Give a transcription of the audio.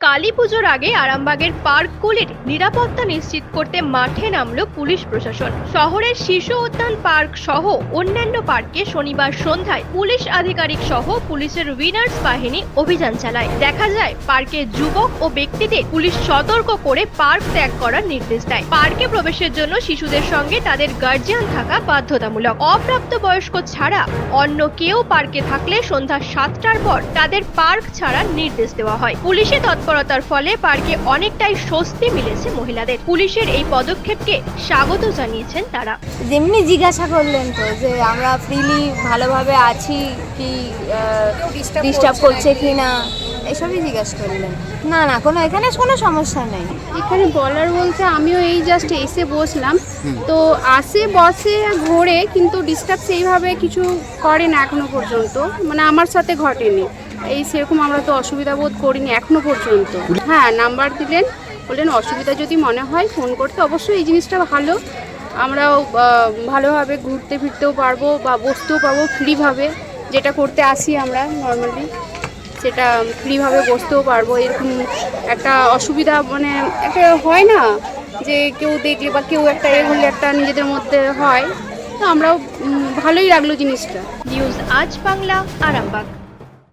কালী পুজোর আগে আরামবাগের পার্কগুলির নিরাপত্তা নিশ্চিত করতে মাঠে নামলো পুলিশ প্রশাসন। শহরের শিশু উদ্যান পার্ক সহ অন্যান্য পার্কে শনিবার সন্ধ্যায় পুলিশ আধিকারিক সহ পুলিশের উইনার্স বাহিনী অভিযান চালায়। দেখা যায়, পার্কে যুবক ও ব্যক্তিদের পুলিশ সতর্ক করে পার্ক ত্যাগ করার নির্দেশ দেয়। পার্কে প্রবেশের জন্য শিশুদের সঙ্গে তাদের গার্জিয়ান থাকা বাধ্যতামূলক। অপ্রাপ্ত বয়স্ক ছাড়া অন্য কেউ পার্কে থাকলে সন্ধ্যা সাতটার পর তাদের পার্ক ছাড়ার নির্দেশ দেওয়া হয়। পুলিশের তৎপরতার ফলে পার্কে অনেকটাই স্বস্তি মিলেছে মহিলাদের। পুলিশের এই পদক্ষেপকে স্বাগত জানিয়েছেন তারা। যেমনি জিজ্ঞাসা করলেন তো যে আমরা ফ্রিলি ভালোভাবে আছি কি ডিস্টার্ব করছে কি না এসবই জিজ্ঞাসা করলেন। না না কোনো এখানে কোনো সমস্যা নেই। এখানে বলার বলতে আমিও এই জাস্ট এসে বসলাম। তো আসে বসে ঘোরে কিন্তু ডিস্টার্ব সেইভাবে কিছু করে না এখনও পর্যন্ত। মানে আমার সাথে ঘটেনি। এই সেরকম আমরা তো অসুবিধা বোধ করিনি এখনও পর্যন্ত। হ্যাঁ নাম্বার দিলেন, বললেন অসুবিধা যদি মনে হয় ফোন করতে, অবশ্যই এই জিনিসটা ভালো। আমরাও ভালোভাবে ঘুরতে ফিরতেও পারব বা বসতেও পারব ফ্রিভাবে। যেটা করতে আসি আমরা নর্মালি, সেটা ফ্রিভাবে বসতেও পারব। এরকম একটা অসুবিধা মানে একটা হয় না যে কেউ দেখলে বা কেউ একটা এ হলে একটা নিজেদের মধ্যে হয়। তো আমরাও ভালোই লাগল জিনিসটা। নিউজ আজ বাংলা, আরামবাগ।